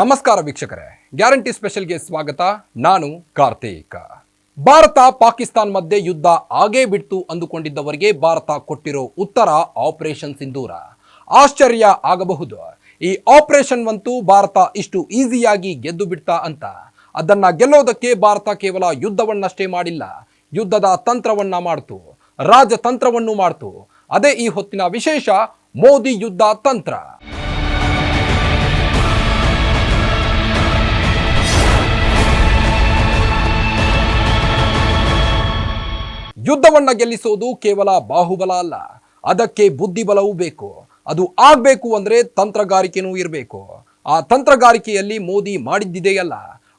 ನಮಸ್ಕಾರ ವೀಕ್ಷಕರೇ. ಗ್ಯಾರಂಟಿ ಸ್ಪೆಷಲ್ಗೆ ಸ್ವಾಗತ. ನಾನು ಕಾರ್ತಿಕ. ಭಾರತ ಪಾಕಿಸ್ತಾನ್ ಮಧ್ಯೆ ಯುದ್ಧ ಆಗೇ ಬಿಡ್ತು ಅಂದುಕೊಂಡಿದ್ದವರಿಗೆ ಭಾರತ ಕೊಟ್ಟಿರೋ ಉತ್ತರ ಆಪರೇಷನ್ ಸಿಂಧೂರ. ಆಶ್ಚರ್ಯ ಆಗಬಹುದು. ಈ ಆಪರೇಷನ್ ವಂತೂ ಭಾರತ ಇಷ್ಟು ಈಸಿಯಾಗಿ ಗೆದ್ದು ಬಿಡ್ತಾ ಅಂತ. ಅದನ್ನ ಗೆಲ್ಲೋದಕ್ಕೆ ಭಾರತ ಕೇವಲ ಯುದ್ಧವನ್ನಷ್ಟೇ ಮಾಡಿಲ್ಲ, ಯುದ್ಧದ ತಂತ್ರವನ್ನ ಮಾಡ್ತು, ರಾಜತಂತ್ರವನ್ನು ಮಾಡ್ತು. ಅದೇ ಈ ಹೊತ್ತಿನ ವಿಶೇಷ ಮೋದಿ ಯುದ್ಧ ತಂತ್ರ. ಯುದ್ಧವನ್ನ ಗೆಲ್ಲಿಸೋದು ಕೇವಲ ಬಾಹುಬಲ ಅಲ್ಲ. ಅದಕ್ಕೆ ಬುದ್ಧಿಬಲವೂ ಬೇಕು. ಅದು ಆಗ್ಬೇಕು ಅಂದ್ರೆ ತಂತ್ರಗಾರಿಕೆನೂ ಇರಬೇಕು. ಆ ತಂತ್ರಗಾರಿಕೆಯಲ್ಲಿ ಮೋದಿ ಮಾಡಿದ್ದಿದೆಯಲ್ಲ.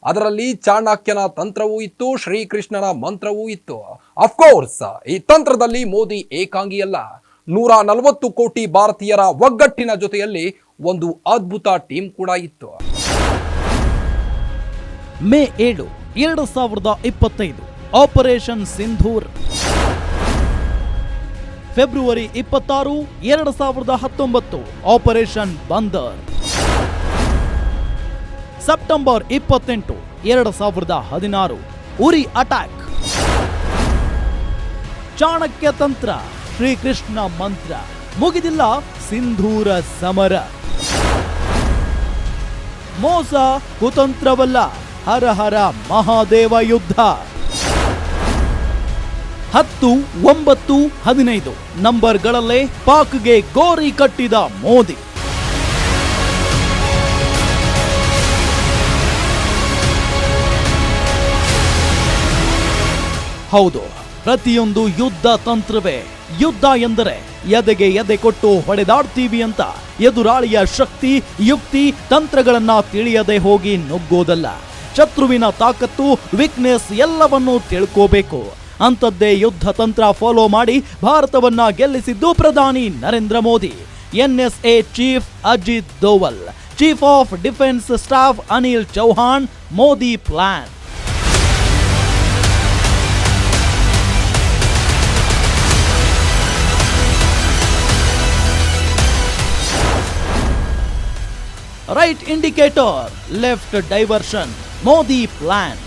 ಅದರಲ್ಲಿ ಚಾಣಕ್ಯನ ತಂತ್ರವೂ ಇತ್ತು, ಶ್ರೀಕೃಷ್ಣನ ಮಂತ್ರವೂ ಇತ್ತು. ಅಫ್ಕೋರ್ಸ್ ಈ ತಂತ್ರದಲ್ಲಿ ಮೋದಿ ಏಕಾಂಗಿಯಲ್ಲ. ನೂರ ನಲವತ್ತು ಕೋಟಿ ಭಾರತೀಯರ ಒಗ್ಗಟ್ಟಿನ ಜೊತೆಯಲ್ಲಿ ಒಂದು ಅದ್ಭುತ ಟೀಮ್ ಕೂಡ ಇತ್ತು. ಮೇ ಏಳು, ಎರಡು ಸಾವಿರದ ಇಪ್ಪತ್ತೈದು. ಆಪರೇಷನ್ ಸಿಂಧೂರ್ ಫೆಬ್ರವರಿ ಇಪ್ಪತ್ತಾರು, ಎರಡು ಸಾವಿರದ ಹತ್ತೊಂಬತ್ತು ಆಪರೇಷನ್ ಬಂದರ್ ಸೆಪ್ಟೆಂಬರ್ ಇಪ್ಪತ್ತೆಂಟು, ಎರಡು ಸಾವಿರದ ಹದಿನಾರು, ಉರಿ ಅಟ್ಯಾಕ್ ಚಾಣಕ್ಯ ತಂತ್ರ, ಶ್ರೀಕೃಷ್ಣ ಮಂತ್ರ. ಮುಗಿದಿಲ್ಲ ಸಿಂಧೂರ ಸಮರ. ಮೋಸ ಕುತಂತ್ರವಲ್ಲ, ಹರ ಹರ ಮಹಾದೇವ ಯುದ್ಧ. ಹತ್ತು, ಒಂಬತ್ತು, ಹದಿನೈದು ನಂಬರ್ಗಳಲ್ಲೇ ಪಾಕ್ಗೆ ಗೋರಿ ಕಟ್ಟಿದ ಮೋದಿ. ಹೌದು, ಪ್ರತಿಯೊಂದು ಯುದ್ಧ ತಂತ್ರವೇ. ಯುದ್ಧ ಎಂದರೆ ಎದೆಗೆ ಎದೆ ಕೊಟ್ಟು ಹೊಡೆದಾಡ್ತೀವಿ ಅಂತ ಎದುರಾಳಿಯ ಶಕ್ತಿ, ಯುಕ್ತಿ, ತಂತ್ರಗಳನ್ನ ತಿಳಿಯದೆ ಹೋಗಿ ನುಗ್ಗೋದಲ್ಲ. ಶತ್ರುವಿನ ತಾಕತ್ತು ವೀಕ್ನೆಸ್ ಎಲ್ಲವನ್ನೂ ತಿಳ್ಕೋಬೇಕು. ಅಂಥದ್ದೇ ಯುದ್ಧ ತಂತ್ರ ಫಾಲೋ ಮಾಡಿ ಭಾರತವನ್ನ ಗೆಲ್ಲಿಸಿದ್ದು ಪ್ರಧಾನಿ Narendra Modi. NSA chief Ajit Doval, chief of defence staff Anil Chauhan, Modi plan. Right indicator, left diversion, Modi plan.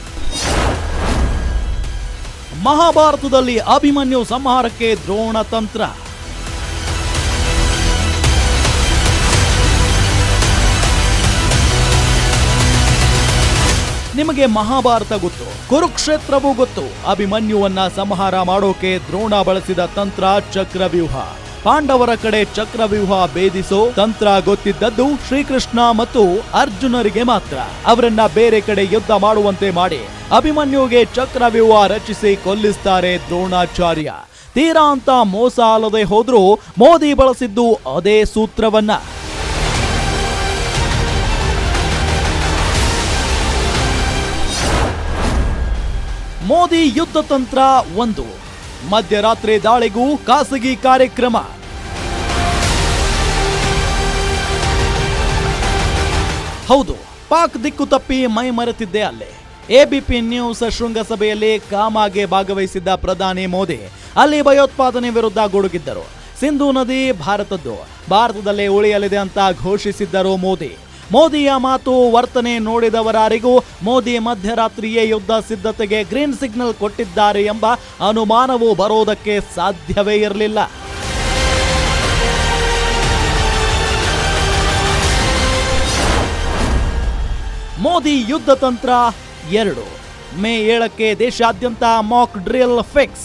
ಮಹಾಭಾರತದಲ್ಲಿ ಅಭಿಮನ್ಯು ಸಂಹಾರಕ್ಕೆ ದ್ರೋಣ ತಂತ್ರ. ನಿಮಗೆ ಮಹಾಭಾರತ ಗೊತ್ತು, ಕುರುಕ್ಷೇತ್ರವೂ ಗೊತ್ತು. ಅಭಿಮನ್ಯುವನ್ನ ಸಂಹಾರ ಮಾಡೋಕೆ ದ್ರೋಣ ಬಳಸಿದ ತಂತ್ರ ಚಕ್ರವ್ಯೂಹ. ಪಾಂಡವರ ಕಡೆ ಚಕ್ರವ್ಯೂಹ ಭೇದಿಸೋ ತಂತ್ರ ಗೊತ್ತಿದ್ದದ್ದು ಶ್ರೀಕೃಷ್ಣ ಮತ್ತು ಅರ್ಜುನರಿಗೆ ಮಾತ್ರ. ಅವರನ್ನ ಬೇರೆ ಕಡೆ ಯುದ್ಧ ಮಾಡುವಂತೆ ಮಾಡಿ ಅಭಿಮನ್ಯುಗೆ ಚಕ್ರವ್ಯೂಹ ರಚಿಸಿ ಕೊಲ್ಲಿಸ್ತಾರೆ ದ್ರೋಣಾಚಾರ್ಯ. ತೀರಾ ಅಂತ ಮೋಸ ಅಲ್ಲದೆ ಹೋದ್ರೂ ಮೋದಿ ಬಳಸಿದ್ದು ಅದೇ ಸೂತ್ರವನ್ನ. ಮೋದಿ ಯುದ್ಧ ತಂತ್ರ ಒಂದು. ಮಧ್ಯರಾತ್ರಿ ದಾಳಿಗೂ ಖಾಸಗಿ ಕಾರ್ಯಕ್ರಮ. ಹೌದು, ಪಾಕ್ ದಿಕ್ಕು ತಪ್ಪಿ ಮೈ ಮರೆತಿದ್ದೆ ಅಲ್ಲೇ. ಎಬಿಪಿ ನ್ಯೂಸ್ ಶೃಂಗಸಭೆಯಲ್ಲಿ ಕಾಮಾಗೆ ಭಾಗವಹಿಸಿದ್ದ ಪ್ರಧಾನಿ ಮೋದಿ, ಅಲ್ಲಿ ಭಯೋತ್ಪಾದನೆ ವಿರುದ್ಧ ಗುಡುಗಿದ್ದರು. ಸಿಂಧು ನದಿ ಭಾರತದ್ದು, ಭಾರತದಲ್ಲೇ ಉಳಿಯಲಿದೆ ಅಂತ ಘೋಷಿಸಿದ್ದರು ಮೋದಿ. ಮೋದಿಯ ಮಾತು ವರ್ತನೆ ನೋಡಿದವರಾರಿಗೂ ಮೋದಿ ಮಧ್ಯರಾತ್ರಿಯೇ ಯುದ್ಧ ಸಿದ್ಧತೆಗೆ ಗ್ರೀನ್ ಸಿಗ್ನಲ್ ಕೊಟ್ಟಿದ್ದಾರೆ ಎಂಬ ಅನುಮಾನವು ಬರೋದಕ್ಕೆ ಸಾಧ್ಯವೇ ಇರಲಿಲ್ಲ. ಮೋದಿ ಯುದ್ಧ ತಂತ್ರ ಎರಡು. ಮೇ ಏಳಕ್ಕೆ ದೇಶಾದ್ಯಂತ ಮಾಕ್ ಡ್ರಿಲ್ ಫಿಕ್ಸ್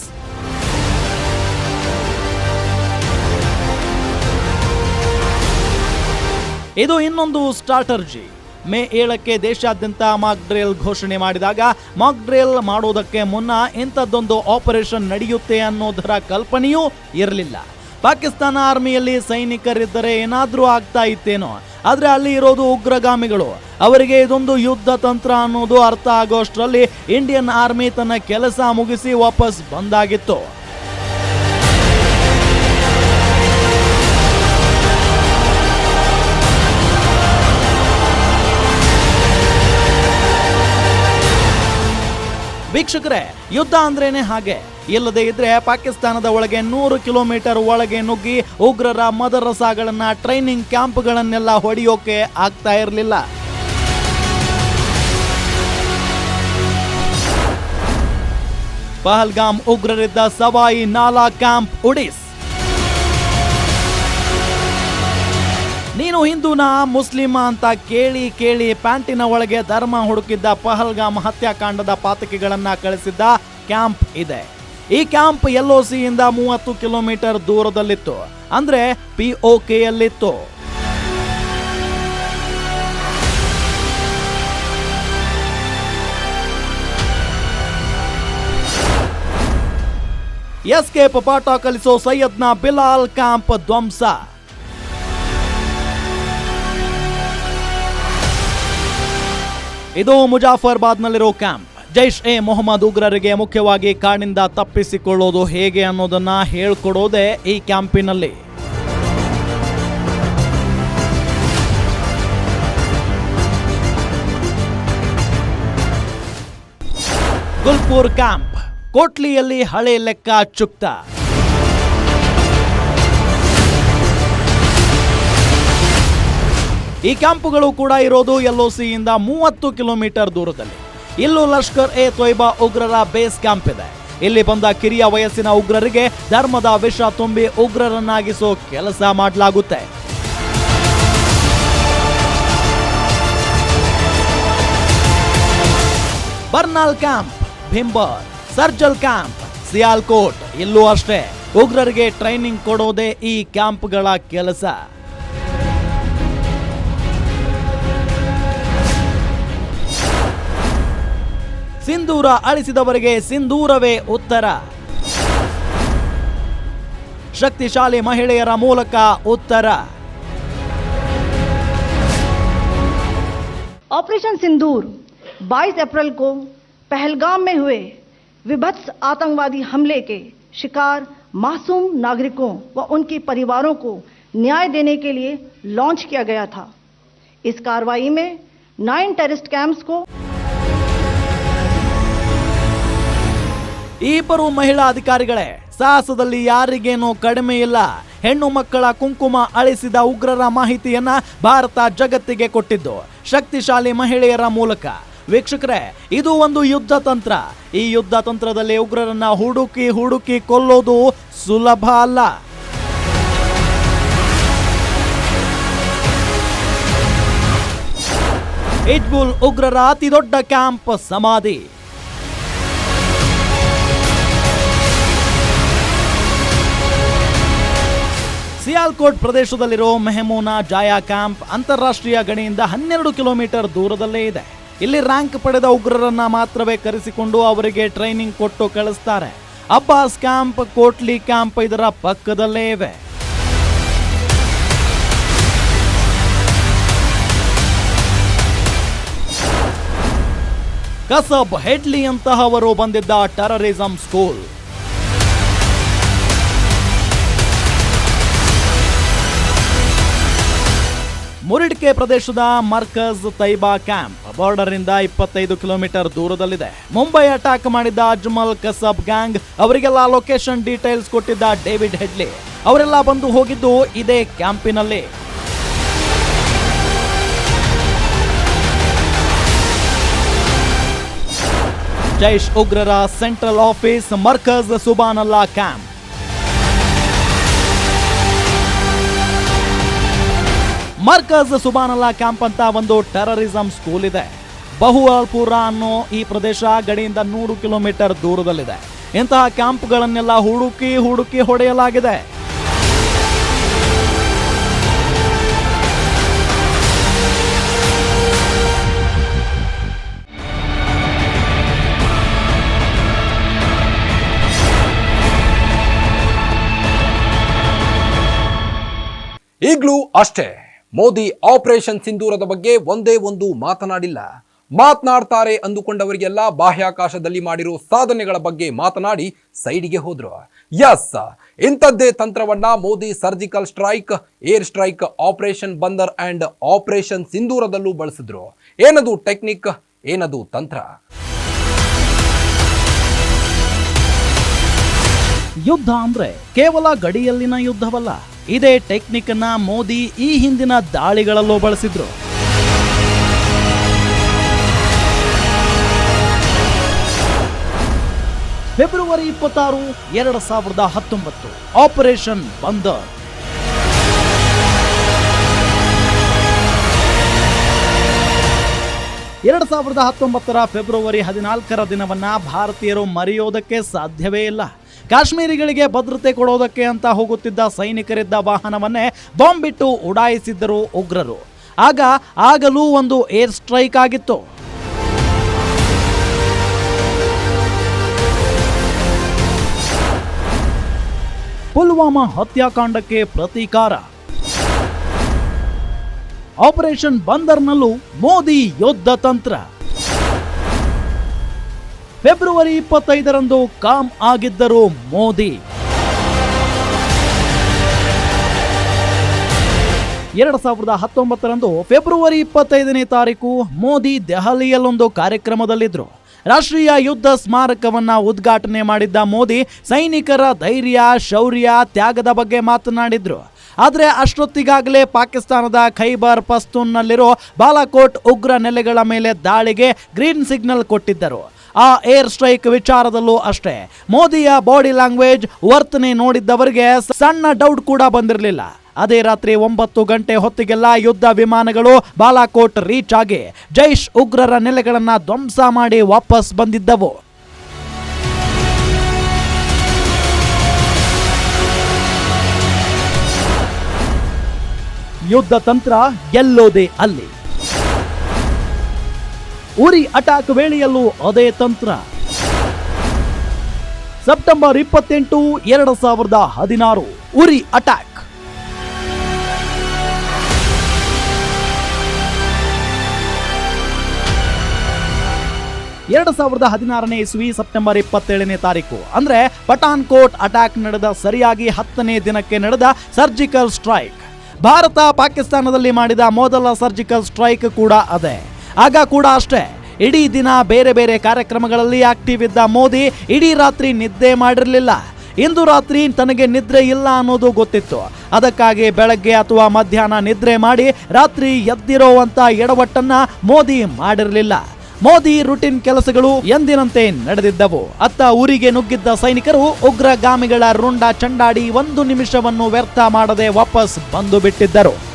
ಇದು ಇನ್ನೊಂದು ಸ್ಟ್ರಾಟರ್ಜಿ. ಮೇ ಏಳಕ್ಕೆ ದೇಶಾದ್ಯಂತ ಮಾಕ್ ಡ್ರಿಲ್ ಘೋಷಣೆ ಮಾಡಿದಾಗ, ಮಾಕ್ ಡ್ರಿಲ್ ಮಾಡೋದಕ್ಕೆ ಮುನ್ನ ಇಂಥದ್ದೊಂದು ಆಪರೇಷನ್ ನಡೆಯುತ್ತೆ ಅನ್ನೋದರ ಕಲ್ಪನೆಯೂ ಇರಲಿಲ್ಲ. ಪಾಕಿಸ್ತಾನ ಆರ್ಮಿಯಲ್ಲಿ ಸೈನಿಕರಿದ್ದರೆ ಏನಾದರೂ ಆಗ್ತಾ ಇತ್ತೇನೋ, ಆದರೆ ಅಲ್ಲಿ ಇರೋದು ಉಗ್ರಗಾಮಿಗಳು. ಅವರಿಗೆ ಇದೊಂದು ಯುದ್ಧ ತಂತ್ರ ಅನ್ನೋದು ಅರ್ಥ ಆಗೋಷ್ಟರಲ್ಲಿ ಇಂಡಿಯನ್ ಆರ್ಮಿ ತನ್ನ ಕೆಲಸ ಮುಗಿಸಿ ವಾಪಸ್ ಬಂದಾಗಿತ್ತು. ವೀಕ್ಷಕರೇ, ಯುದ್ಧ ಅಂದ್ರೇನೆ ಹಾಗೆ. ಇಲ್ಲದೆ ಇದ್ರೆ ಪಾಕಿಸ್ತಾನದ ಒಳಗೆ ನೂರು ಕಿಲೋಮೀಟರ್ ಒಳಗೆ ನುಗ್ಗಿ ಉಗ್ರರ ಮದರಸಾಗಳನ್ನ ಟ್ರೈನಿಂಗ್ ಕ್ಯಾಂಪ್ಗಳನ್ನೆಲ್ಲ ಹೊಡೆಯೋಕೆ ಆಗ್ತಾ ಇರಲಿಲ್ಲ. ಪಹಲ್ಗಾಮ್ ಉಗ್ರರಿದ್ದ ಸವಾಯಿ ನಾಲಾ ಕ್ಯಾಂಪ್ ಉಡಿಸ್. ನೀನು ಹಿಂದೂನ, ಮುಸ್ಲಿಮ ಅಂತ ಕೇಳಿ ಕೇಳಿ ಪ್ಯಾಂಟಿನ ಒಳಗೆ ಧರ್ಮ ಹುಡುಕಿದ್ದ ಪಹಲ್ಗಾಮ್ ಹತ್ಯಾಕಾಂಡದ ಪಾತಕಿಗಳನ್ನ ಕಳಿಸಿದ್ದ ಕ್ಯಾಂಪ್ ಇದೆ. ಈ ಕ್ಯಾಂಪ್ ಎಲ್ ಇಂದ ಮೂವತ್ತು ಕಿಲೋಮೀಟರ್ ದೂರದಲ್ಲಿತ್ತು. ಅಂದ್ರೆ ಪಿ ಯಲ್ಲಿತ್ತು ಎಸ್ಕೇಪ್ ಪಪಾಟ ಕಲಿಸೋ ಸೈಯದ್ನ ಬಿಲಾಲ್ ಕ್ಯಾಂಪ್ ಧ್ವಂಸ. ಇದು ಮುಜಾಫರ್ಬಾದ್ನಲ್ಲಿರೋ ಕ್ಯಾಂಪ್. ಜೈಷ್ ಎ ಮೊಹಮ್ಮದ್ ಉಗ್ರರಿಗೆ ಮುಖ್ಯವಾಗಿ ಕಾಡಿನಿಂದ ತಪ್ಪಿಸಿಕೊಳ್ಳೋದು ಹೇಗೆ ಅನ್ನೋದನ್ನ ಹೇಳ್ಕೊಡೋದೇ ಈ ಕ್ಯಾಂಪಿನಲ್ಲಿ. ಗುಲ್ಪುರ್ ಕ್ಯಾಂಪ್, ಕೋಟ್ಲಿಯಲ್ಲಿ ಹಳೆ ಲೆಕ್ಕ ಚುಕ್ತ. ಈ ಕ್ಯಾಂಪ್ಗಳು ಕೂಡ ಇರೋದು ಎಲ್ಒಸಿಯಿಂದ ಮೂವತ್ತು ಕಿಲೋಮೀಟರ್ ದೂರದಲ್ಲಿ. ಇಲ್ಲೂ ಲಷ್ಕರ್ ಎ ತೊಯ್ಬಾ ಉಗ್ರರ ಬೇಸ್ ಕ್ಯಾಂಪ್ ಇದೆ. ಇಲ್ಲಿ ಬಂದ ಕಿರಿಯ ವಯಸ್ಸಿನ ಉಗ್ರರಿಗೆ ಧರ್ಮದ ವಿಷ ತುಂಬಿ ಉಗ್ರರನ್ನಾಗಿಸೋ ಕೆಲಸ ಮಾಡಲಾಗುತ್ತೆ. ಬರ್ನಾಲ್ ಕ್ಯಾಂಪ್ ಭಿಂಬರ್ ಸರ್ಜಲ್ ಕ್ಯಾಂಪ್, ಸಿಯಾಲ್ಕೋಟ್ ಇಲ್ಲೂ ಅಷ್ಟೇ. ಉಗ್ರರಿಗೆ ಟ್ರೈನಿಂಗ್ ಕೊಡೋದೇ ಈ ಕ್ಯಾಂಪ್ಗಳ ಕೆಲಸ. ಸಿಂಧೂರ ಅಳಿಸಿದವರಿಗೆ ಸಿಂಧೂರವೇ ಉತ್ತರ ಶಕ್ತಿಶಾಲಿ ಮಹಿಳೆಯರ ಮೂಲಕ ಉತ್ತರ ऑपरेशन सिंदूर 22 अप्रैल को पहलगाम में हुए विभत्स आतंकवादी हमले के शिकार मासूम नागरिकों व उनके परिवारों को न्याय देने के लिए लॉन्च किया गया था इस कार्रवाई में नाइन टेररिस्ट कैंप्स को ಇಬ್ಬರು ಮಹಿಳಾ ಅಧಿಕಾರಿಗಳೇ ಸಾಹಸದಲ್ಲಿ ಯಾರಿಗೇನೂ ಕಡಿಮೆ ಇಲ್ಲ. ಹೆಣ್ಣು ಮಕ್ಕಳ ಕುಂಕುಮ ಅಳಿಸಿದ ಉಗ್ರರ ಮಾಹಿತಿಯನ್ನ ಭಾರತ ಜಗತ್ತಿಗೆ ಕೊಟ್ಟಿದ್ದು, ಶಕ್ತಿಶಾಲಿ ಮಹಿಳೆಯರ ಮೂಲಕ. ವೀಕ್ಷಕರೇ, ಇದು ಒಂದು ಯುದ್ಧ ತಂತ್ರ. ಈ ಯುದ್ಧ ತಂತ್ರದಲ್ಲಿ ಉಗ್ರರನ್ನ ಹುಡುಕಿ ಹುಡುಕಿ ಕೊಲ್ಲೋದು ಸುಲಭ ಅಲ್ಲ. ಇಜ್ಬುಲ್ ಉಗ್ರರ ಅತಿ ದೊಡ್ಡ ಕ್ಯಾಂಪ್ ಸಮಾಧಿ. ಸಿಯಾಲ್ಕೋಟ್ ಪ್ರದೇಶದಲ್ಲಿರೋ ಮೆಹಮೂನಾ ಜಾಯಾ ಕ್ಯಾಂಪ್ ಅಂತಾರಾಷ್ಟ್ರೀಯ ಗಣಿಯಿಂದ ಹನ್ನೆರಡು ಕಿಲೋಮೀಟರ್ ದೂರದಲ್ಲೇ ಇದೆ. ಇಲ್ಲಿ ರ್ಯಾಂಕ್ ಪಡೆದ ಉಗ್ರರನ್ನ ಮಾತ್ರವೇ ಕರೆಸಿಕೊಂಡು ಅವರಿಗೆ ಟ್ರೈನಿಂಗ್ ಕೊಟ್ಟು ಕಳಿಸ್ತಾರೆ. ಅಬ್ಬಾಸ್ ಕ್ಯಾಂಪ್, ಕೋಟ್ಲಿ ಕ್ಯಾಂಪ್ ಇದರ ಪಕ್ಕದಲ್ಲೇ ಇವೆ. ಕಸಬ್ ಹೆಡ್ಲಿ ಅಂತಹವರು ಬಂದಿದ್ದ ಟೆರರಿಸಂ ಸ್ಕೂಲ್. ಮುರಿಡ್ಕೆ ಪ್ರದೇಶದ ಮರ್ಕಜ್ ತೈಬಾ ಕ್ಯಾಂಪ್ ಬಾರ್ಡರ್ ಇಂದ ಇಪ್ಪತ್ತೈದು ಕಿಲೋಮೀಟರ್ ದೂರದಲ್ಲಿದೆ. ಮುಂಬೈ ಅಟ್ಯಾಕ್ ಮಾಡಿದ್ದ ಅಜ್ಮಲ್ ಕಸಬ್ ಗ್ಯಾಂಗ್ ಅವರಿಗೆಲ್ಲ ಲೊಕೇಶನ್ ಡೀಟೇಲ್ಸ್ ಕೊಟ್ಟಿದ್ದ ಡೇವಿಡ್ ಹೆಡ್ಲಿ. ಅವರೆಲ್ಲ ಬಂದು ಹೋಗಿದ್ದು ಇದೇ ಕ್ಯಾಂಪಿನಲ್ಲಿ. ಜೈಷ್ ಉಗ್ರರ central office Markaz Subhanallah camp. Markaz Subhanallah camp ಅಂತ ಒಂದು ಟೆರರಿಸಂ ಸ್ಕೂಲ್ ಇದೆ ಬಹುಅಲ್ಪುರ ಅನ್ನೋ ಈ ಪ್ರದೇಶ ಗಡಿಯಿಂದ ನೂರು ಕಿಲೋಮೀಟರ್ ದೂರದಲ್ಲಿದೆ. ಇಂತಹ ಕ್ಯಾಂಪ್ಗಳನ್ನೆಲ್ಲ ಹುಡುಕಿ ಹುಡುಕಿ ಹೊಡೆಯಲಾಗಿದೆ. ಈಗಲೂ ಅಷ್ಟೇ. ಮೋದಿ ಆಪರೇಷನ್ ಸಿಂಧೂರದ ಬಗ್ಗೆ ಒಂದೇ ಒಂದು ಮಾತನಾಡಿಲ್ಲ. ಮಾತನಾಡ್ತಾರೆ ಅಂದುಕೊಂಡವರಿಗೆಲ್ಲ ಬಾಹ್ಯಾಕಾಶದಲ್ಲಿ ಮಾಡಿರೋ ಸಾಧನೆಗಳ ಬಗ್ಗೆ ಮಾತನಾಡಿ ಸೈಡಿಗೆ ಹೋದ್ರು. ಎಸ್ ಇಂಥದ್ದೇ ತಂತ್ರವನ್ನ Modi surgical strike, air strike, operation Bandar and operation ಸಿಂಧೂರದಲ್ಲೂ ಬಳಸಿದ್ರು. ಏನದು ಟೆಕ್ನಿಕ್, ಏನದು ತಂತ್ರ? ಯುದ್ಧ ಅಂದ್ರೆ ಕೇವಲ ಗಡಿಯಲ್ಲಿನ ಯುದ್ಧವಲ್ಲ, ಇದೇ ಟೆಕ್ನಿಕ್ ಅನ್ನ ಮೋದಿ ಈ ಹಿಂದಿನ ದಾಳಿಗಳಲ್ಲೂ ಬಳಸಿದ್ರು. ಫೆಬ್ರವರಿ ಇಪ್ಪತ್ತಾರು, ಎರಡು ಸಾವಿರದ ಹತ್ತೊಂಬತ್ತು ಆಪರೇಷನ್ ಬಂದರ್ ಎರಡು ಸಾವಿರದ ಹತ್ತೊಂಬತ್ತರ ಫೆಬ್ರವರಿ ಹದಿನಾಲ್ಕರ ದಿನವನ್ನ ಭಾರತೀಯರು ಮರೆಯೋದಕ್ಕೆ ಸಾಧ್ಯವೇ ಇಲ್ಲ. ಕಾಶ್ಮೀರಿಗಳಿಗೆ ಭದ್ರತೆ ಕೊಡೋದಕ್ಕೆ ಅಂತ ಹೋಗುತ್ತಿದ್ದ ಸೈನಿಕರಿದ್ದ ವಾಹನವನ್ನೇ ಬಾಂಬ್ ಬಿಟ್ಟು ಉಡಾಯಿಸಿದ್ದರು ಉಗ್ರರು. ಆಗ ಆಗಲೂ ಒಂದು ಏರ್ ಸ್ಟ್ರೈಕ್ ಆಗಿತ್ತು. ಪುಲ್ವಾಮಾ ಹತ್ಯಾಕಾಂಡಕ್ಕೆ ಪ್ರತೀಕಾರ. ಆಪರೇಷನ್ ಬಂದರ್ನಲ್ಲೂ ಮೋದಿ ಯುದ್ಧ ತಂತ್ರ. ಫೆಬ್ರವರಿ ಇಪ್ಪತ್ತೈದರಂದು ಕಾಮ್ ಆಗಿದ್ದರು ಮೋದಿ. ಎರಡು ಸಾವಿರದ ಹತ್ತೊಂಬತ್ತರಂದು ಫೆಬ್ರವರಿ ಇಪ್ಪತ್ತೈದನೇ ತಾರೀಕು ಮೋದಿ ದೆಹಲಿಯಲ್ಲೊಂದು ಕಾರ್ಯಕ್ರಮದಲ್ಲಿದ್ದರು ರಾಷ್ಟ್ರೀಯ ಯುದ್ಧ ಸ್ಮಾರಕವನ್ನು ಉದ್ಘಾಟನೆ ಮಾಡಿದ್ದ ಮೋದಿ ಸೈನಿಕರ ಧೈರ್ಯ, ಶೌರ್ಯ, ತ್ಯಾಗದ ಬಗ್ಗೆ ಮಾತನಾಡಿದ್ರು. ಆದರೆ ಅಷ್ಟೊತ್ತಿಗಾಗಲೇ ಪಾಕಿಸ್ತಾನದ ಖೈಬರ್ ಪಸ್ತೂನ್ನಲ್ಲಿರೋ ಬಾಲಾಕೋಟ್ ಉಗ್ರ ನೆಲೆಗಳ ಮೇಲೆ ದಾಳಿಗೆ ಗ್ರೀನ್ ಸಿಗ್ನಲ್ ಕೊಟ್ಟಿದ್ದರು. ಆ ಏರ್ ಸ್ಟ್ರೈಕ್ ವಿಚಾರದಲ್ಲೂ ಅಷ್ಟೇ. ಮೋದಿಯ ಬಾಡಿ ಲ್ಯಾಂಗ್ವೇಜ್ ವರ್ತನೆ ನೋಡಿದ್ದವರಿಗೆ ಸಣ್ಣ ಡೌಟ್ ಕೂಡ ಬಂದಿರಲಿಲ್ಲ. ಅದೇ ರಾತ್ರಿ ಒಂಬತ್ತು ಗಂಟೆ ಹೊತ್ತಿಗೆಲ್ಲ ಯುದ್ಧ ವಿಮಾನಗಳು ಬಾಲಾಕೋಟ್ ರೀಚ್ ಆಗಿ ಜೈಷ್ ಉಗ್ರರ ನೆಲೆಗಳನ್ನು ಧ್ವಂಸ ಮಾಡಿ ವಾಪಸ್ ಬಂದಿದ್ದವು. ಯುದ್ಧ ತಂತ್ರ ಗೆಲ್ಲೋದೆ ಅಲ್ಲಿ. ಉರಿ ಅಟ್ಯಾಕ್ ವೇಳೆಯಲ್ಲೂ ಅದೇ ತಂತ್ರ. ಸೆಪ್ಟೆಂಬರ್ ಇಪ್ಪತ್ತೆಂಟು, ಎರಡು ಸಾವಿರದ ಹದಿನಾರು, ಉರಿ ಅಟ್ಯಾಕ್. ಎರಡು ಸಾವಿರದ ಹದಿನಾರನೇ ಇಸ್ವಿ ಸೆಪ್ಟೆಂಬರ್ ಇಪ್ಪತ್ತೇಳನೇ ತಾರೀಕು. ಅಂದ್ರೆ ಪಠಾನ್ ಕೋಟ್ ಅಟ್ಯಾಕ್ ನಡೆದ ಸರಿಯಾಗಿ ಹತ್ತನೇ ದಿನಕ್ಕೆ ನಡೆದ ಸರ್ಜಿಕಲ್ ಸ್ಟ್ರೈಕ್. ಭಾರತ ಪಾಕಿಸ್ತಾನದಲ್ಲಿ ಮಾಡಿದ ಮೊದಲ ಸರ್ಜಿಕಲ್ ಸ್ಟ್ರೈಕ್ ಕೂಡ ಅದೇ. ಆಗ ಕೂಡ ಅಷ್ಟೇ. ಇಡೀ ದಿನ ಬೇರೆ ಬೇರೆ ಕಾರ್ಯಕ್ರಮಗಳಲ್ಲಿ ಆಕ್ಟಿವ್ ಇದ್ದ ಮೋದಿ ಇಡೀ ರಾತ್ರಿ ನಿದ್ದೆ ಮಾಡಿರಲಿಲ್ಲ. ಇಂದು ರಾತ್ರಿ ತನಗೆ ನಿದ್ರೆ ಇಲ್ಲ ಅನ್ನೋದು ಗೊತ್ತಿತ್ತು. ಅದಕ್ಕಾಗಿ ಬೆಳಗ್ಗೆ ಅಥವಾ ಮಧ್ಯಾಹ್ನ ನಿದ್ರೆ ಮಾಡಿ ರಾತ್ರಿ ಎದ್ದಿರೋವಂತ ಎಡವಟ್ಟನ್ನ ಮೋದಿ ಮಾಡಿರಲಿಲ್ಲ. ಮೋದಿ ರುಟೀನ್ ಕೆಲಸಗಳು ಎಂದಿನಂತೆ ನಡೆದಿದ್ದವು. ಅತ್ತ ಊರಿಗೆ ನುಗ್ಗಿದ್ದ ಸೈನಿಕರು ಉಗ್ರಗಾಮಿಗಳ ರುಂಡ ಚಂಡಾಡಿ ಒಂದು ನಿಮಿಷವನ್ನು ವ್ಯರ್ಥ ಮಾಡದೆ ವಾಪಸ್ ಬಂದು ಬಿಟ್ಟಿದ್ದರು.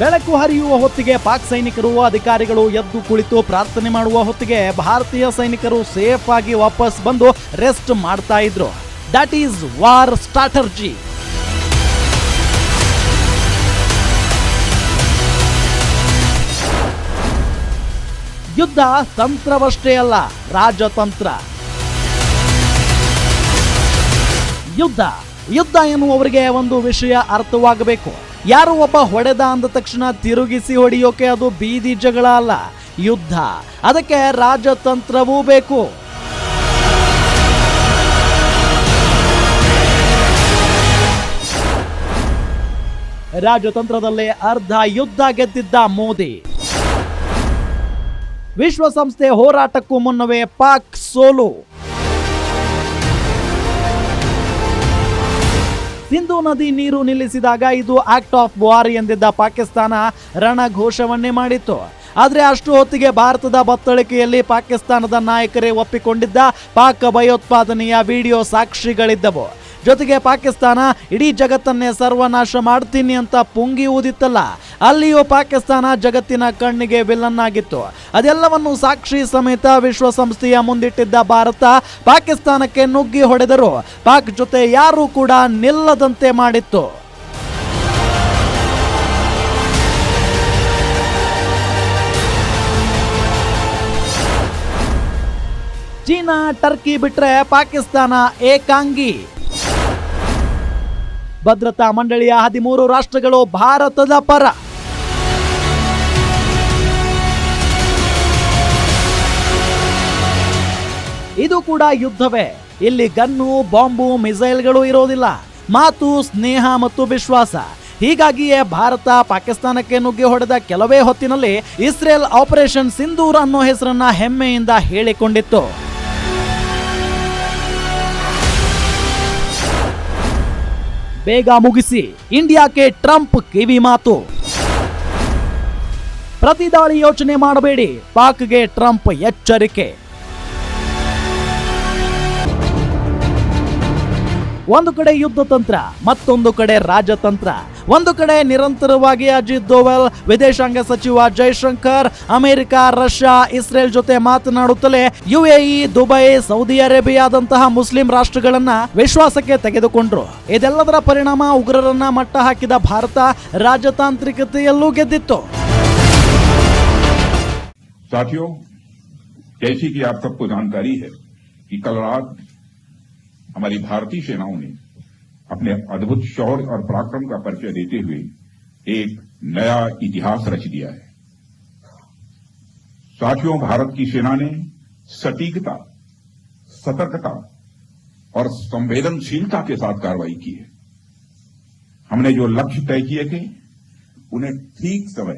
ಬೆಳಕು ಹರಿಯುವ ಹೊತ್ತಿಗೆ ಪಾಕ್ ಸೈನಿಕರು ಅಧಿಕಾರಿಗಳು ಎದ್ದು ಕುಳಿತು ಪ್ರಾರ್ಥನೆ ಮಾಡುವ ಹೊತ್ತಿಗೆ ಭಾರತೀಯ ಸೈನಿಕರು ಸೇಫ್ ಆಗಿ ವಾಪಸ್ ಬಂದು ರೆಸ್ಟ್ ಮಾಡ್ತಾ ಇದ್ರು. ದಟ್ ಈಸ್ ವಾರ್ ಸ್ಟ್ರಾಟರ್ಜಿ ಯುದ್ಧ ತಂತ್ರವಷ್ಟೇ ಅಲ್ಲ, ರಾಜತಂತ್ರ. ಯುದ್ಧ ಯುದ್ಧ ಎನ್ನುವವರಿಗೆ ಒಂದು ವಿಷಯ ಅರ್ಥವಾಗಬೇಕು. ಯಾರು ಒಬ್ಬ ಹೊಡೆದ ಅಂದ ತಕ್ಷಣ ತಿರುಗಿಸಿ ಹೊಡೆಯೋಕೆ ಅದು ಬೀದಿ ಜಗಳ ಅಲ್ಲ, ಯುದ್ಧ. ಅದಕ್ಕೆ ರಾಜತಂತ್ರವೂ ಬೇಕು. ರಾಜತಂತ್ರದಲ್ಲೇ ಅರ್ಧ ಯುದ್ಧ ಗೆದ್ದಿದ್ದ ಮೋದಿ. ವಿಶ್ವಸಂಸ್ಥೆ ಹೋರಾಟಕ್ಕೂ ಮುನ್ನವೇ ಪಾಕ್ ಸೋಲು. ಸಿಂಧು ನದಿ ನೀರು ನಿಲ್ಲಿಸಿದಾಗ ಇದು ಆಕ್ಟ್ ಆಫ್ ವಾರ್ ಎಂದಿದ್ದ ಪಾಕಿಸ್ತಾನ ರಣ ಘೋಷವನ್ನೇ ಮಾಡಿತ್ತು. ಆದರೆ ಅಷ್ಟು ಹೊತ್ತಿಗೆ ಭಾರತದ ಬತ್ತಳಿಕೆಯಲ್ಲಿ ಪಾಕಿಸ್ತಾನದ ನಾಯಕರೇ ಒಪ್ಪಿಕೊಂಡಿದ್ದ ಪಾಕ್ ಭಯೋತ್ಪಾದನೆಯ ವಿಡಿಯೋ ಸಾಕ್ಷಿಗಳಿದ್ದವು. ಜೊತೆಗೆ ಪಾಕಿಸ್ತಾನ, ಇಡೀ ಜಗತ್ತನ್ನೇ ಸರ್ವನಾಶ ಮಾಡ್ತೀನಿ ಅಂತ ಪುಂಗಿ ಊದಿತ್ತಲ್ಲ, ಅಲ್ಲಿಯೂ ಪಾಕಿಸ್ತಾನ ಜಗತ್ತಿನ ಕಣ್ಣಿಗೆ ವಿಲನ್ ಆಗಿತ್ತು. ಅದೆಲ್ಲವನ್ನು ಸಾಕ್ಷಿ ಸಮೇತ ವಿಶ್ವಸಂಸ್ಥೆಯ ಮುಂದಿಟ್ಟಿದ್ದ ಭಾರತ ಪಾಕಿಸ್ತಾನಕ್ಕೆ ನುಗ್ಗಿ ಹೊಡೆದರು ಪಾಕ್ ಜೊತೆ ಯಾರೂ ಕೂಡ ನಿಲ್ಲದಂತೆ ಮಾಡಿತ್ತು. ಚೀನಾ, ಟರ್ಕಿ ಬಿಟ್ರೆ ಪಾಕಿಸ್ತಾನ ಏಕಾಂಗಿ. ಭದ್ರತಾ ಮಂಡಳಿಯ ಹದಿಮೂರು ರಾಷ್ಟ್ರಗಳು ಭಾರತದ ಪರ. ಇದು ಕೂಡ ಯುದ್ಧವೇ. ಇಲ್ಲಿ ಗನ್ನು, ಬಾಂಬು, ಮಿಸೈಲ್ಗಳು ಇರೋದಿಲ್ಲ. ಮಾತು, ಸ್ನೇಹ ಮತ್ತು ವಿಶ್ವಾಸ. ಹೀಗಾಗಿಯೇ ಭಾರತ ಪಾಕಿಸ್ತಾನಕ್ಕೆ ನುಗ್ಗಿ ಹೊಡೆದ ಕೆಲವೇ ಹೊತ್ತಿನಲ್ಲಿ ಇಸ್ರೇಲ್ ಆಪರೇಷನ್ ಸಿಂಧೂರ್ ಅನ್ನೋ ಹೆಸರನ್ನ ಹೆಮ್ಮೆಯಿಂದ ಹೇಳಿಕೊಂಡಿತ್ತು. ಬೇಗ ಮುಗಿಸಿ ಇಂಡಿಯಾಕ್ಕೆ ಟ್ರಂಪ್ ಕಿವಿ ಮಾತು. ಪ್ರತಿ ದಾಳಿ ಯೋಚನೆ ಮಾಡಬೇಡಿ, ಪಾಕ್ಗೆ ಟ್ರಂಪ್ ಎಚ್ಚರಿಕೆ. ಒಂದು ಕಡೆ ಯುದ್ಧ ತಂತ್ರ, ಮತ್ತೊಂದು ಕಡೆ ರಾಜತಂತ್ರ. ಒಂದು ಕಡೆ ನಿರಂತರವಾಗಿ ಅಜಿತ್ ದೋವಲ್ ವಿದೇಶಾಂಗ ಸಚಿವ ಜೈಶಂಕರ್ ಅಮೆರಿಕ ರಷ್ಯಾ ಇಸ್ರೇಲ್ ಜೊತೆ ಮಾತನಾಡುತ್ತಲೇ ಯುಎಇ ದುಬೈ ಸೌದಿ ಅರೇಬಿಯಾದಂತಹ ಮುಸ್ಲಿಂ ರಾಷ್ಟ್ರಗಳನ್ನ ವಿಶ್ವಾಸಕ್ಕೆ ತೆಗೆದುಕೊಂಡ್ರು ಇದೆಲ್ಲದರ ಪರಿಣಾಮ ಉಗ್ರರನ್ನ ಮಟ್ಟ ಹಾಕಿದ ಭಾರತ ರಾಜತಾಂತ್ರಿಕತೆಯಲ್ಲೂ ಗೆದ್ದಿತ್ತು साथियों जैसी कि आप सबको जानकारी है कि कल रात हमारी भारतीय सेनाओं ने अपने अद्भुत शौर्य और पराक्रम का परिचय देते हुए एक नया इतिहास रच दिया है। साथियों, भारत की सेना ने सटीकता, सतर्कता और संवेदनशीलता के साथ कार्रवाई की है। हमने जो लक्ष्य तय किए थे, उन्हें ठीक समय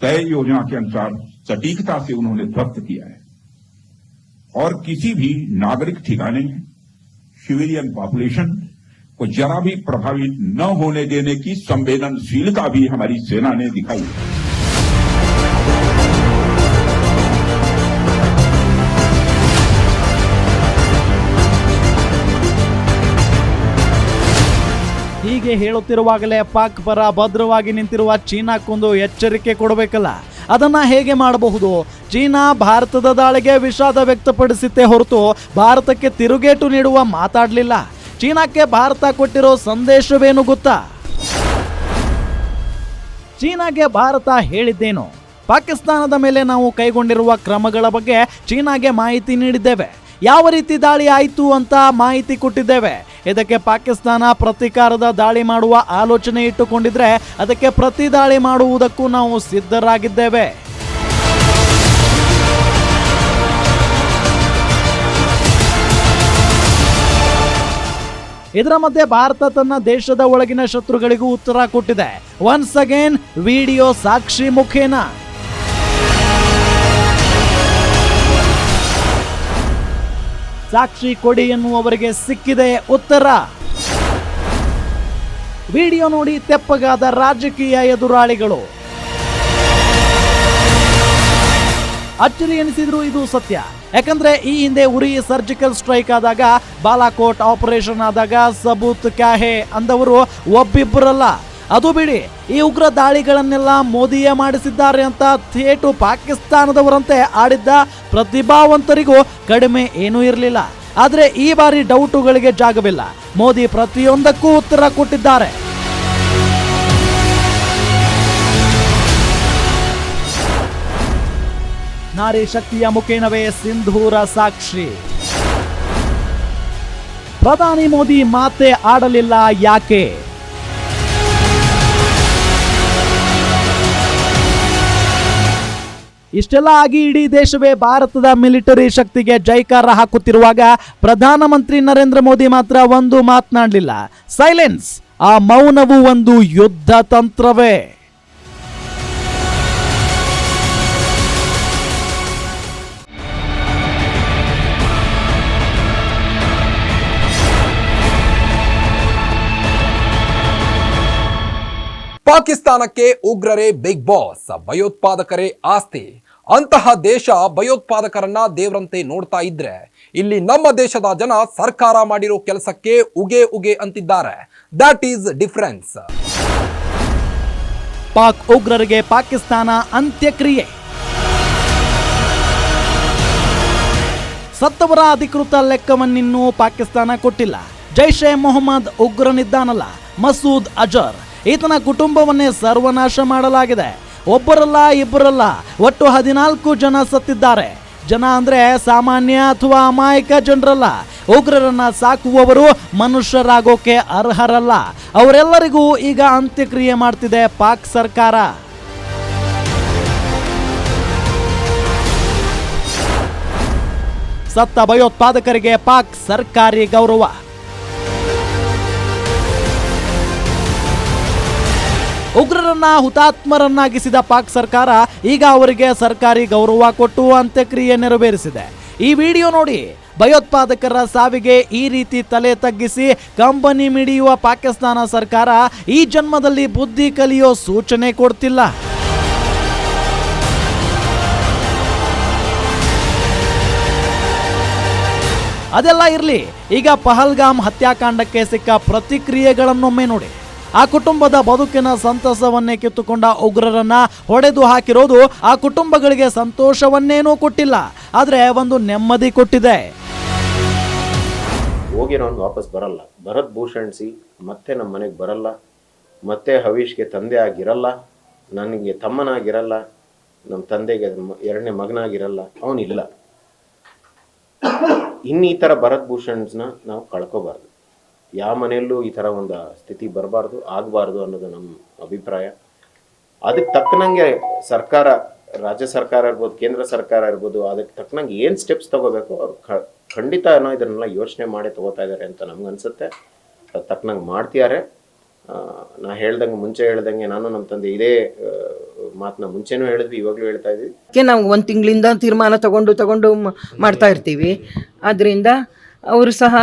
तय योजना के अनुसार सटीकता से उन्होंने ध्वस्त किया है। और किसी भी नागरिक ठिकाने, सिविलियन पॉपुलेशन को जरा भी प्रभावित न होने देने की संवेदनशीलता भी हमारी सेना ने दिखाई है ಹೀಗೆ ಹೇಳುತ್ತಿರುವಾಗಲೇ ಪಾಕ್ ಪರ ಭದ್ರವಾಗಿ ನಿಂತಿರುವ ಚೀನಾಕ್ಕೊಂದು ಎಚ್ಚರಿಕೆ ಕೊಡಬೇಕಲ್ಲ ಅದನ್ನ ಹೇಗೆ ಮಾಡಬಹುದು ಚೀನಾ ಭಾರತದ ದಾಳಿಗೆ ವಿಷಾದ ವ್ಯಕ್ತಪಡಿಸಿತ್ತೇ ಹೊರತು ಭಾರತಕ್ಕೆ ತಿರುಗೇಟು ನೀಡುವ ಮಾತಾಡಲಿಲ್ಲ ಚೀನಾಕ್ಕೆ ಭಾರತ ಕೊಟ್ಟಿರೋ ಸಂದೇಶವೇನು ಗೊತ್ತಾ? ಚೀನಾಗೆ ಭಾರತ ಹೇಳಿದ್ದೇನು? ಪಾಕಿಸ್ತಾನದ ಮೇಲೆ ನಾವು ಕೈಗೊಂಡಿರುವ ಕ್ರಮಗಳ ಬಗ್ಗೆ ಚೀನಾಗೆ ಮಾಹಿತಿ ನೀಡಿದ್ದೇವೆ. ಯಾವ ರೀತಿ ದಾಳಿ ಆಯಿತು ಅಂತ ಮಾಹಿತಿ ಕೊಟ್ಟಿದ್ದೇವೆ. ಇದಕ್ಕೆ ಪಾಕಿಸ್ತಾನ ಪ್ರತಿಕಾರದ ದಾಳಿ ಮಾಡುವ ಆಲೋಚನೆ ಇಟ್ಟುಕೊಂಡಿದ್ರೆ ಅದಕ್ಕೆ ಪ್ರತಿ ದಾಳಿ ಮಾಡುವುದಕ್ಕೂ ನಾವು ಸಿದ್ಧರಾಗಿದ್ದೇವೆ. ಇದರ ಮಧ್ಯೆ ಭಾರತ ತನ್ನ ದೇಶದ ಒಳಗಿನ ಶತ್ರುಗಳಿಗೂ ಉತ್ತರ ಕೊಟ್ಟಿದೆ. ಒನ್ಸ್ ಅಗೇನ್ ವಿಡಿಯೋ ಸಾಕ್ಷಿ ಮುಖೇನ. ಸಾಕ್ಷಿ ಕೊಡಿ ಎನ್ನುವವರಿಗೆ ಸಿಕ್ಕಿದೆ ಉತ್ತರ. ವಿಡಿಯೋ ನೋಡಿ ತೆಪ್ಪಗಾದ ರಾಜಕೀಯ ಎದುರಾಳಿಗಳು. ಅಚ್ಚರಿ ಎನಿಸಿದ್ರು ಇದು ಸತ್ಯ. ಯಾಕಂದ್ರೆ ಈ ಹಿಂದೆ ಉರಿ ಸರ್ಜಿಕಲ್ ಸ್ಟ್ರೈಕ್ ಆದಾಗ, ಬಾಲಾಕೋಟ್ ಆಪರೇಷನ್ ಆದಾಗ ಸಬೂತ್ ಕ್ಯಾಹೆ ಅಂದವರು ಒಬ್ಬಿಬ್ಬರಲ್ಲ. ಅದು ಬಿಡಿ, ಈ ಉಗ್ರ ದಾಳಿಗಳನ್ನೆಲ್ಲ ಮೋದಿಯೇ ಮಾಡಿಸಿದ್ದಾರೆ ಅಂತ ಥಿಯೇಟು ಪಾಕಿಸ್ತಾನದವರಂತೆ ಆಡಿದ್ದ ಪ್ರತಿಭಾವಂತರಿಗೂ ಕಡಿಮೆ ಏನೂ ಇರಲಿಲ್ಲ. ಆದರೆ ಈ ಬಾರಿ ಡೌಟುಗಳಿಗೆ ಜಾಗವಿಲ್ಲ. ಮೋದಿ ಪ್ರತಿಯೊಂದಕ್ಕೂ ಉತ್ತರ ಕೊಟ್ಟಿದ್ದಾರೆ. ನಾರಿ ಶಕ್ತಿಯ ಮುಖೇನವೇ ಸಿಂಧೂರ ಸಾಕ್ಷಿ. ಪ್ರಧಾನಿ ಮೋದಿ ಮಾತೆ ಆಡಲಿಲ್ಲ ಯಾಕೆ? ಇಷ್ಟೆಲ್ಲ ಆಗಿ ಇಡೀ ದೇಶವೇ ಭಾರತದ ಮಿಲಿಟರಿ ಶಕ್ತಿಗೆ ಜೈಕಾರ ಹಾಕುತ್ತಿರುವಾಗ ಪ್ರಧಾನಮಂತ್ರಿ ನರೇಂದ್ರ ಮೋದಿ ಮಾತ್ರ ಒಂದು ಮಾತನಾಡಲಿಲ್ಲ. ಸೈಲೆನ್ಸ್, ಆ ಮೌನವು ಒಂದು ಯುದ್ಧ ತಂತ್ರವೇ. ಪಾಕಿಸ್ತಾನಕ್ಕೆ ಉಗ್ರರೇ ಬಿಗ್ ಬಾಸ್, ಭಯೋತ್ಪಾದಕರೇ ಆಸ್ತಿ. ಅಂತಹ ದೇಶ ಭಯೋತ್ಪಾದಕರನ್ನ ದೇವರಂತೆ ನೋಡ್ತಾ ಇದ್ರೆ, ಇಲ್ಲಿ ನಮ್ಮ ದೇಶದ ಜನ ಸರ್ಕಾರ ಮಾಡಿರೋ ಕೆಲಸಕ್ಕೆ ಉಗೆ ಉಗೆ ಅಂತಿದ್ದಾರೆ. ದಟ್ ಈಸ್ ಡಿಫರೆನ್ಸ್ ಪಾಕ್ ಉಗ್ರರಿಗೆ ಪಾಕಿಸ್ತಾನ ಅಂತ್ಯಕ್ರಿಯೆ. ಸತ್ತವರ ಅಧಿಕೃತ ಲೆಕ್ಕವನ್ನಿನ್ನೂ ಪಾಕಿಸ್ತಾನ ಕೊಟ್ಟಿಲ್ಲ. ಜೈಷೆ ಮೊಹಮ್ಮದ್ ಉಗ್ರನಿದ್ದಾನಲ್ಲ ಮಸೂದ್ ಅಜರ್. ಈತನ ಕುಟುಂಬವನ್ನೇ ಸರ್ವನಾಶ ಮಾಡಲಾಗಿದೆ. ಒಬ್ಬರಲ್ಲ, ಇಬ್ಬರಲ್ಲ, ಒಟ್ಟು ಹದಿನಾಲ್ಕು ಜನ ಸತ್ತಿದ್ದಾರೆ. ಜನ ಅಂದ್ರೆ ಸಾಮಾನ್ಯ ಅಥವಾ ಅಮಾಯಕ ಜನರಲ್ಲ. ಉಗ್ರರನ್ನ ಸಾಕುವವರು ಮನುಷ್ಯರಾಗೋಕೆ ಅರ್ಹರಲ್ಲ. ಅವರೆಲ್ಲರಿಗೂ ಈಗ ಅಂತ್ಯಕ್ರಿಯೆ ಮಾಡ್ತಿದೆ ಪಾಕ್ ಸರ್ಕಾರ. ಸತ್ತ ಭಯೋತ್ಪಾದಕರಿಗೆ ಪಾಕ್ ಸರ್ಕಾರಿ ಗೌರವ. ಉಗ್ರರನ್ನ ಹುತಾತ್ಮರನ್ನಾಗಿಸಿದ ಪಾಕ್ ಸರ್ಕಾರ ಈಗ ಅವರಿಗೆ ಸರ್ಕಾರಿ ಗೌರವ ಕೊಟ್ಟು ಅಂತ್ಯಕ್ರಿಯೆ ನೆರವೇರಿಸಿದೆ. ಈ ವಿಡಿಯೋ ನೋಡಿ ಭಯೋತ್ಪಾದಕರ ಸಾವಿಗೆ ಈ ರೀತಿ ತಲೆ ತಗ್ಗಿಸಿ ಕಂಪನಿ ಮಿಡಿಯುವ ಪಾಕಿಸ್ತಾನ ಸರ್ಕಾರ ಈ ಜನ್ಮದಲ್ಲಿ ಬುದ್ಧಿ ಕಲಿಯೋ ಸೂಚನೆ ಕೊಡ್ತಿಲ್ಲ. ಅದೆಲ್ಲ ಇರಲಿ. ಈಗ ಪಹಲ್ಗಾಮ್ ಹತ್ಯಾಕಾಂಡಕ್ಕೆ ಸಿಕ್ಕ ಪ್ರತಿಕ್ರಿಯೆಗಳನ್ನೊಮ್ಮೆ ನೋಡಿ. ಆ ಕುಟುಂಬದ ಬದುಕಿನ ಸಂತಸವನ್ನೇ ಕಿತ್ತುಕೊಂಡ ಉಗ್ರರನ್ನ ಹೊಡೆದು ಹಾಕಿರೋದು ಆ ಕುಟುಂಬಗಳಿಗೆ ಸಂತೋಷವನ್ನೇನೂ ಕೊಟ್ಟಿಲ್ಲ, ಆದ್ರೆ ಒಂದು ನೆಮ್ಮದಿ ಕೊಟ್ಟಿದೆ. ಹೋಗಿರೋನು ವಾಪಸ್ ಬರಲ್ಲ. ಭರತ್ ಭೂಷಣ್ ಸಿ ಮತ್ತೆ ನಮ್ಮ ಮನೆಗೆ ಬರಲ್ಲ, ಮತ್ತೆ ಹವೀಶ್ಗೆ ತಂದೆ ಆಗಿರಲ್ಲ, ನನಗೆ ತಮ್ಮನಾಗಿರಲ್ಲ, ನಮ್ಮ ತಂದೆಗೆ ಎರಡನೇ ಮಗನಾಗಿರಲ್ಲ, ಅವನಿಲ್ಲ. ಇನ್ನು ಥರ ಭರತ್ ಭೂಷಣ್ಸ್ನ ನಾವು ಕಳ್ಕೊಬಾರ್ದು. ಯಾವ ಮನೆಯಲ್ಲೂ ಈ ಥರ ಒಂದು ಸ್ಥಿತಿ ಬರಬಾರ್ದು ಆಗಬಾರ್ದು ಅನ್ನೋದು ನಮ್ಮ ಅಭಿಪ್ರಾಯ. ಅದಕ್ಕೆ ತಕ್ಕನಂಗೆ ಸರ್ಕಾರ ರಾಜ್ಯ ಸರ್ಕಾರ ಇರ್ಬೋದು ಕೇಂದ್ರ ಸರ್ಕಾರ ಇರ್ಬೋದು ಅದಕ್ಕೆ ತಕ್ಕನಂಗೆ ಏನು ಸ್ಟೆಪ್ಸ್ ತಗೋಬೇಕು ಅವ್ರು ಖಂಡಿತ ಏನೋ ಇದನ್ನೆಲ್ಲ ಯೋಚನೆ ಮಾಡಿ ತಗೋತಾ ಇದ್ದಾರೆ ಅಂತ ನಮಗನ್ಸುತ್ತೆ ಅದು ತಕ್ಕನಂಗೆ ಮಾಡ್ತಿದ್ದಾರೆ ನಾ ಹೇಳ್ದಂಗೆ ಮುಂಚೆ ಹೇಳ್ದಂಗೆ ನಾನು ನಮ್ಮ ತಂದೆ ಇದೇ ಮಾತನ್ನ ಮುಂಚೆನೂ ಹೇಳಿದ್ವಿ ಇವಾಗಲೂ ಹೇಳ್ತಾ ಇದ್ವಿ. ನಾವು ಒಂದು ತಿಂಗಳಿಂದ ತೀರ್ಮಾನ ತಗೊಂಡು ತಗೊಂಡು ಮಾಡ್ತಾ ಇರ್ತೀವಿ. ಆದ್ದರಿಂದ ಅವರು ಸಹ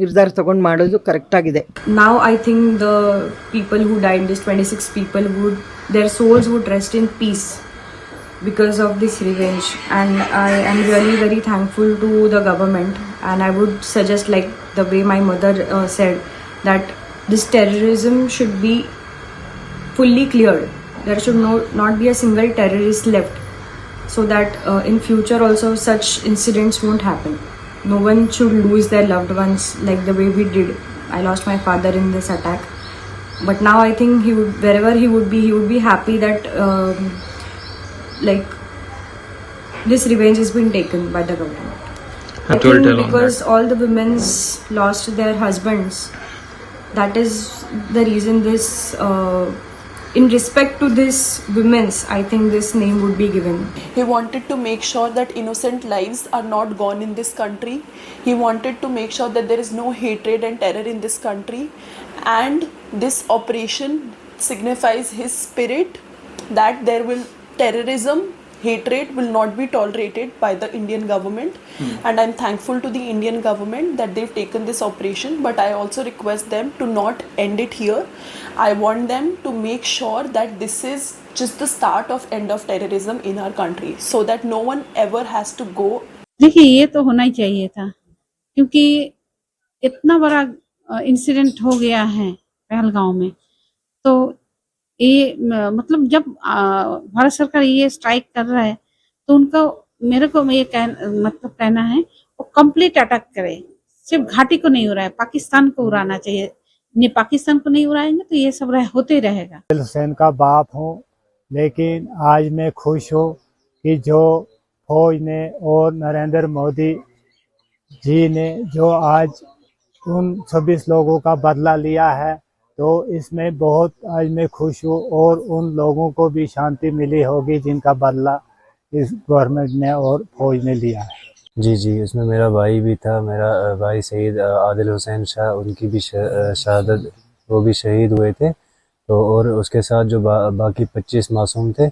ನಿರ್ಧಾರ ತಗೊಂಡು ಮಾಡೋದು ಕರೆಕ್ಟಾಗಿದೆ now i think the people who died these 26 people would their souls would rest in peace because of this revenge and i am really very thankful to the government and i would suggest like the way my mother uh, said that this terrorism should be fully cleared there should no, not be a single terrorist left so that uh, in future also such incidents won't happen no one should lose their loved ones like the way we did. I lost my father in this attack. But now i think he would wherever he would be he would be happy that um, like this revenge has been taken by the government. I think because all the women's lost their husbands that is the reason this uh, in respect to this women's i think this name would be given He wanted to make sure that innocent lives are not gone in this country. He wanted to make sure that there is no hatred and terror in this country. And this operation signifies his spirit that there will terrorism, hatred will not be tolerated by the Indian government. And I'm thankful to the Indian government that they've taken this operation. But I also request them to not end it here. I want them to make sure that this is just the start of end of terrorism in our country so that no one ever has to go देखिए ये तो होना ही चाहिए था क्योंकि इतना बड़ा incident हो गया है पहलगांव में तो ये मतलब जब भारत सरकार ये स्ट्राइक कर रहा है तो उनका मेरे को ये कह, मतलब कहना है वो कंप्लीट अटैक करे। सिर्फ़ घाटी को नहीं उड़ाए पाकिस्तान को उड़ाना चाहिए। नहीं पाकिस्तान को नहीं उड़ाएँगे तो ये सब रह, होते ही रहेगा। हुसैन का बाप हूँ लेकिन आज मैं खुश हूँ कि जो फौज ने और नरेंद्र मोदी जी ने जो आज उन छब्बीस लोगों का बदला लिया है तो इसमें बहुत आज मैं खुश हूँ और उन लोगों को भी शांति मिली होगी जिनका बदला इस गवर्नमेंट ने और फौज ने लिया है। जी जी उसमें मेरा भाई भी था मेरा भाई शहीद आदिल हुसैन शाह उनकी भी शहादत वो भी शहीद हुए थे। तो और उसके साथ जो बा, बाकी 25 मासूम थे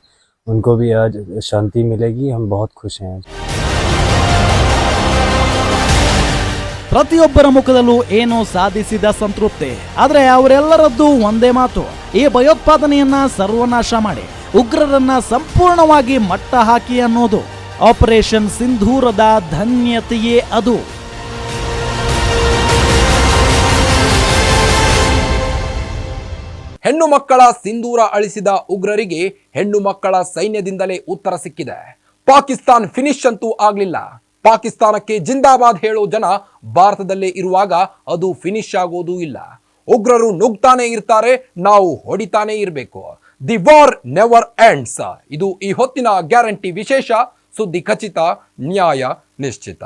उनको भी आज शांति मिलेगी हम बहुत खुश हैं। ಪ್ರತಿಯೊಬ್ಬರ ಮುಖದಲ್ಲೂ ಏನೋ ಸಾಧಿಸಿದ ಸಂತೃಪ್ತಿ. ಆದರೆ ಅವರೆಲ್ಲರದ್ದು ಒಂದೇ ಮಾತು. ಈ ಭಯೋತ್ಪಾದನೆಯನ್ನ ಸರ್ವನಾಶ ಮಾಡಿ, ಉಗ್ರರನ್ನ ಸಂಪೂರ್ಣವಾಗಿ ಮಟ್ಟ ಹಾಕಿ ಅನ್ನೋದು. ಆಪರೇಷನ್ ಸಿಂಧೂರದ ಧನ್ಯತೆಯೇ ಅದು. ಹೆಣ್ಣು ಮಕ್ಕಳ ಸಿಂಧೂರ ಅಳಿಸಿದ ಉಗ್ರರಿಗೆ ಹೆಣ್ಣು ಮಕ್ಕಳ ಸೈನ್ಯದಿಂದಲೇ ಉತ್ತರ ಸಿಕ್ಕಿದೆ. ಪಾಕಿಸ್ತಾನ್ ಫಿನಿಶ್ ಅಂತೂ ಆಗ್ಲಿಲ್ಲ. ಪಾಕಿಸ್ತಾನಕ್ಕೆ ಜಿಂದಾಬಾದ್ ಹೇಳೋ ಜನ ಭಾರತದಲ್ಲೇ ಇರುವಾಗ ಅದು ಫಿನಿಶ್ ಆಗೋದು ಇಲ್ಲ. ಉಗ್ರರು ನುಗ್ತಾನೆ ಇರ್ತಾರೆ, ನಾವು ಹೊಡಿತಾನೆ ಇರಬೇಕು. ದಿ ವಾರ್ ನೆವರ್ ಎಂಡ್ಸ್ ಇದು ಈ ಹೊತ್ತಿನ ಗ್ಯಾರಂಟಿ ವಿಶೇಷ, ಸುದ್ದಿ ಖಚಿತ, ನ್ಯಾಯ ನಿಶ್ಚಿತ.